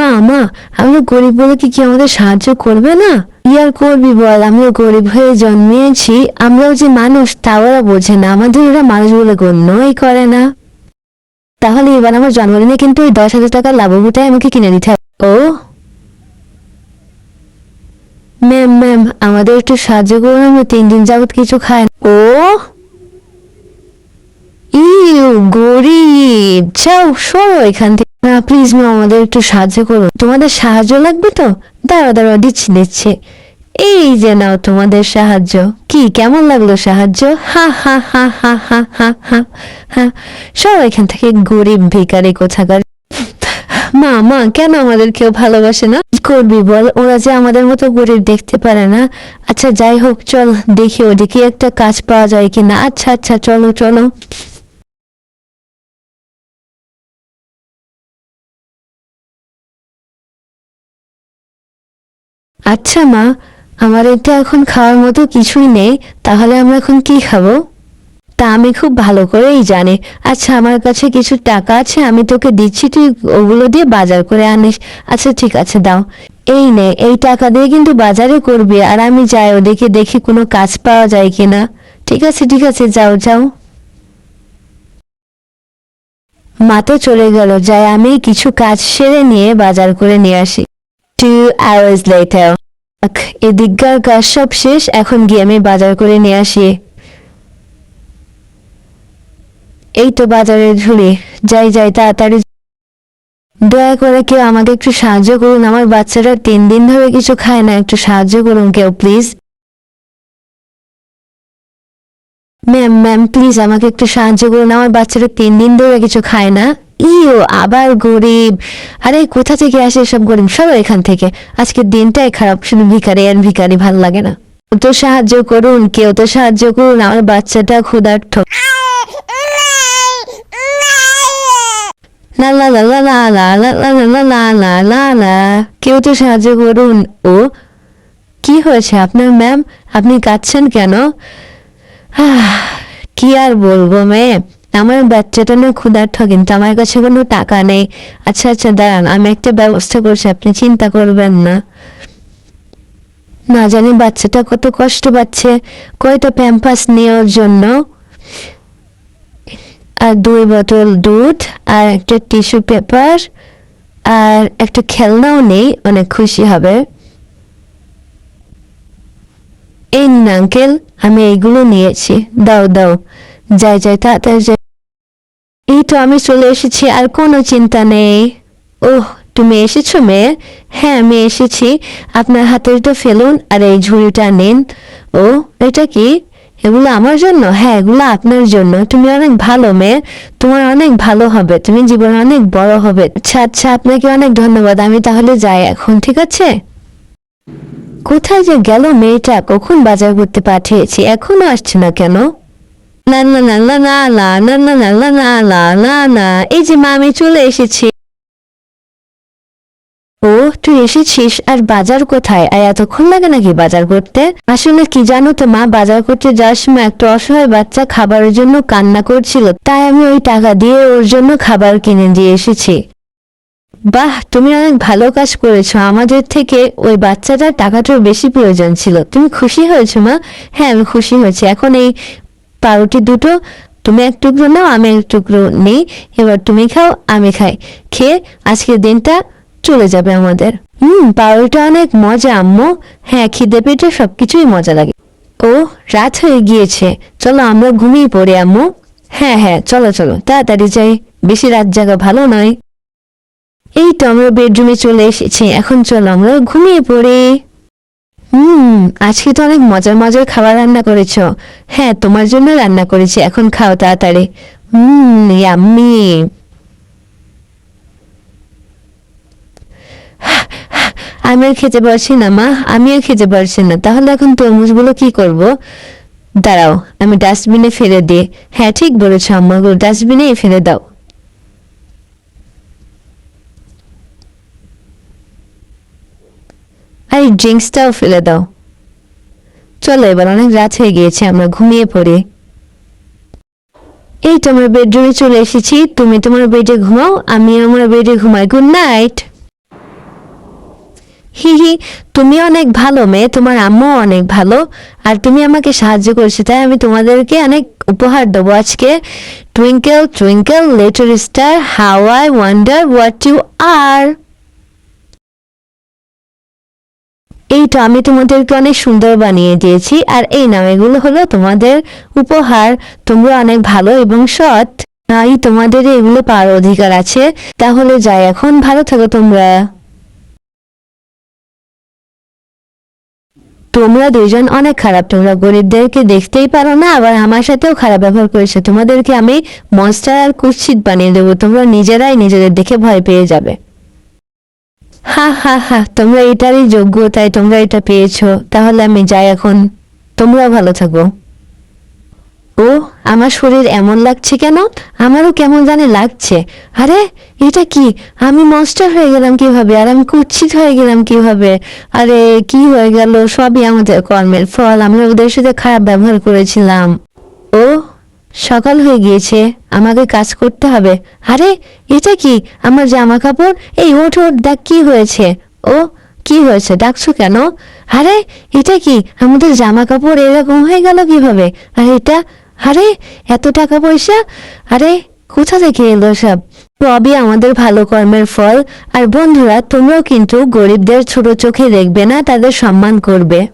মা মা আমরা গরিব বলে কি কি আমাদের সাহায্য করবে না? আর করবি বল? আমরা গরিব হয়ে জন্মিয়েছি, আমরাও যে মানুষ, তা ওরা বোঝে না। আমাদের ওরা মানুষ বলে গণ্যই করে না। তাহলে এবার আমার জন্মদিনে কিন্তু ওই দশ হাজার টাকার লাভবুটাই আমাকে কিনে দিতে হবে। ও? ম্যাম ম্যাম, আমাদের একটু সাহায্য করুন আমরা তিন দিন যাবৎ কিছু খাই। ও? ইউ গরিব! যাও, সরো এখান থেকে। না প্লিজ ম্যাম আমাদের একটু সাহায্য করুন। তোমাদের সাহায্য লাগবে তো? দাঁড়া দাঁড়া দিচ্ছি, দিচ্ছে। এই যে নাও তোমাদের সাহায্য। কি, কেমন লাগল সাহায্য? হা হা হা হা হা হা হা হা। সব এখান থেকে গরিব ভিকারি কোথাকার। মা মা, কেন আমাদের কেউ ভালোবাসে না? করবি বল? ওরা যে আমাদের মতো গরিব দেখতে পারে না। আচ্ছা যাই হোক, চল দেখি ওদিকে একটা কাজ পাওয়া যায় কিনা। আচ্ছা আচ্ছা চলো চলো। আচ্ছা মা, আমার এটা এখন খাওয়ার মতো কিছুই নেই, তাহলে আমরা এখন কি খাব? তা আমি খুব ভালো করেই জানি। আচ্ছা আমার কাছে কিছু টাকা আছে, আমি তোকে দিচ্ছি, তুই ওগুলো দিয়ে বাজার করে আনিস। আচ্ছা ঠিক আছে, দাও। এই নে, এই টাকা দিয়ে কিন্তু বাজারে করবি, আর আমি যাই ওদিকে দেখি কোনো কাজ পাওয়া যায় কিনা। ঠিক আছে ঠিক আছে, যাও যাও। মা তো চলে গেল, যাই আমি কিছু কাজ সেরে নিয়ে বাজার করে নিয়ে আসি। টু আওয়ার্স লেটার এদিককার কাজ সব শেষ, এখন গিয়ে আমি বাজার করে নিয়ে আসি। এই তো বাজারে ঝুলি, যাই যাই, তাড়াতাড়ি দয়া করে কেউ আমাকে একটু সাহায্য করুন, আমার বাচ্চাটা তিন দিন ধরে কিছু খায় না, একটু সাহায্য করুন কেউ, প্লিজ। ম্যাম ম্যাম, প্লিজ আমাকে একটু সাহায্য করুন, আমার বাচ্চাটা তিন দিন ধরে কিছু খায় না। ইও আবার গরিব আরে কোথা থেকে আসে এসব গরিব সরো এখান থেকে আজকের দিনটাই খারাপ শুধু ভিখারি আর ভিখারি ভালো লাগে না তো সাহায্য করুন কেউ তো সাহায্য করুন আমার বাচ্চাটা ক্ষুধার্থ লা লা লা কেউ তো সাহায্য করুন ও কি হয়েছে আপনার ম্যাম আপনি কাঁদছেন কেন কি আর বলব মেয়ে আমার বাচ্চাটা না ক্ষুধার্থ কিন্তু আমার কাছে কোনো টাকা নেই। আচ্ছা আচ্ছা দাঁড়ান, আমি একটা ব্যবস্থা করছি, আপনি চিন্তা করবেন না। না জানি বাচ্চাটা কত কষ্ট পাচ্ছে, কয়টা প্যাম্পাস নেওয়ার জন্য? আর দুই বোতল দুধ, আর একটা টিস্যু পেপার আর একটা খেলনাও নেই, অনেক খুশি হবে। এই আঙ্কেল আমি এইগুলো নিয়েছি। দাও দাও। যাই যাই তাড়াতাড়ি যাই। এই তো আমি চলে এসেছি, আর কোনো চিন্তা নেই। ওহ, তুমি এসেছ মেয়ে? হ্যাঁ আমি এসেছি। আপনার হাতেরটা ফেলুন আর এই ঝুড়িটা নিন। ও, এটা কি? এগুলো আমার জন্য? হ্যাঁ এগুলো আপনার জন্য। তুমি অনেক ভালো মেয়ে। তোমার অনেক ভালো হবে। তুমি জীবনে অনেক বড় হবে। আচ্ছা আচ্ছা আপনাকে অনেক ধন্যবাদ। আমি তাহলে যাই এখন, ঠিক আছে? কোথায় যে গেল মেয়েটা? কখন বাজার করতে পাঠিয়েছি? এখনও আসছে না কেন? না না না না না না না না না না না না না না এই যে মা আমি চলে এসেছি ও তুই এসেছিস আর বাজার কোথায় আর এতক্ষণ লাগে নাকি বাজার করতে আসলে কি জানো তো মা বাজার করতে যাওয়ার সময় একটা অসহায় বাচ্চা খাবারের জন্য কান্না করছিল তাই আমি ওই টাকা দিয়ে ওর জন্য খাবার কিনে দিয়ে এসেছি বাহ তুমি অনেক ভালো কাজ করেছ আমাদের থেকে ওই বাচ্চাটার টাকাটার বেশি প্রয়োজন ছিল তুমি খুশি হয়েছো মা হ্যাঁ আমি খুশি হয়েছি এখন এই পাউরুটি দুটো, তুমি এক টুকরো নাও, আমি এক টুকরো নেই। এবার তুমি খাও, আমি খাই। খেয়ে আজকের দিনটা চলে যাবে আমাদের। হুম, পাউরুটি অনেক মজা, আম্মু। হ্যাঁ খিদে পেটে সবকিছুই মজা লাগে। ও, রাত হয়ে গিয়েছে। চলো, আমরা ঘুমিয়ে পড়ি, আম্মু। হ্যাঁ হ্যাঁ চলো চলো, তাড়াতাড়ি যাই। বেশি রাত জাগা ভালো নয়। এই তো আমরা বেডরুমে চলে এসেছি। এখন চলো, আমরা ঘুমিয়ে পড়ি। হুম, আজকে তো অনেক মজার মজার খাবার রান্না করেছ। হ্যাঁ তোমার জন্য রান্না করেছি, এখন খাও তাড়াতাড়ি। হুম ইয়াম্মি আমি আর খেতে পারছি না, মা, আমিও খেতে পারছি না। তাহলে এখন তরমুজগুলো কি করব? দাঁড়াও, আমি ডাস্টবিনে ফেলে দিই। হ্যাঁ ঠিক বলেছ আম্মাগুলো ডাস্টবিনেই ফেলে দাও। আর এই ড্রিঙ্কসটাও ফেলে দাও। চলো এবার অনেক রাত হয়ে গিয়েছে, আমরা ঘুমিয়ে পড়ি। এই তোমার বেডরুমে চলে এসেছি, তুমি তোমার বেডে ঘুমাও, আমি আমার বেডে ঘুমাই। গুড নাইট হি হি, তুমি অনেক ভালো মেয়ে, তোমার আম্মু অনেক ভালো, আর তুমি আমাকে সাহায্য করছ, তাই আমি তোমাদেরকে অনেক উপহার দেবো আজকে। Twinkle twinkle little star how I wonder what you are এই তো আমি তোমাদেরকে অনেক সুন্দর বানিয়ে দিয়েছি, আর এই নাম এগুলো হলো তোমাদের উপহার। তোমরা অনেক ভালো এবং সৎ। তাই তোমাদের এগুলো পাওয়ার অধিকার আছে। তাহলে যাই এখন, ভালো থাকো তোমরা। তোমরা দুইজন অনেক খারাপ, তোমরা গরিবদেরকে দেখতেই পারো না, আবার আমার সাথেও খারাপ ব্যবহার করেছ। তোমাদেরকে আমি মনস্টার আর কুৎসিত বানিয়ে দেবো। তোমরা নিজেরাই নিজেদের দেখে ভয় পেয়ে যাবে। হা হা হা, তোমরা এটারই যোগ্য, তাই তোমরা এটা পেয়েছ। তাহলে আমি যাই এখন। তোমরা ভালো থাকো। ও, আমার শরীর এমন লাগছে কেন? আমারও কেমন জানে লাগছে। আরে, এটা কি? আমি মনস্টার হয়ে গেলাম কীভাবে? আর আমি কুৎসিত হয়ে গেলাম কীভাবে? আরে, কি হয়ে গেল? সবই আমাদের কর্মের ফল। আমরা ওদের সাথে খারাপ ব্যবহার করেছিলাম। ও সকাল হয়ে গিয়েছে, আমাকে কাজ করতে হবে। আরে, এটা কি? আমার জামা কাপড় এই ওঠ ওঠ, দেখ কি হয়েছে। ও, কি হয়েছে? ডাকছো কেন? আরে, এটা কি? আমাদের জামা কাপড় এরকম হয়ে গেল কীভাবে? আর এটা? আরে, এত টাকা পয়সা? আরে, কোথা থেকে এলো সব? সবই আমাদের ভালো কর্মের ফল। আর বন্ধুরা তোমরাও কিন্তু গরিবদের ছোট চোখে দেখবে না, তাদের সম্মান করবে।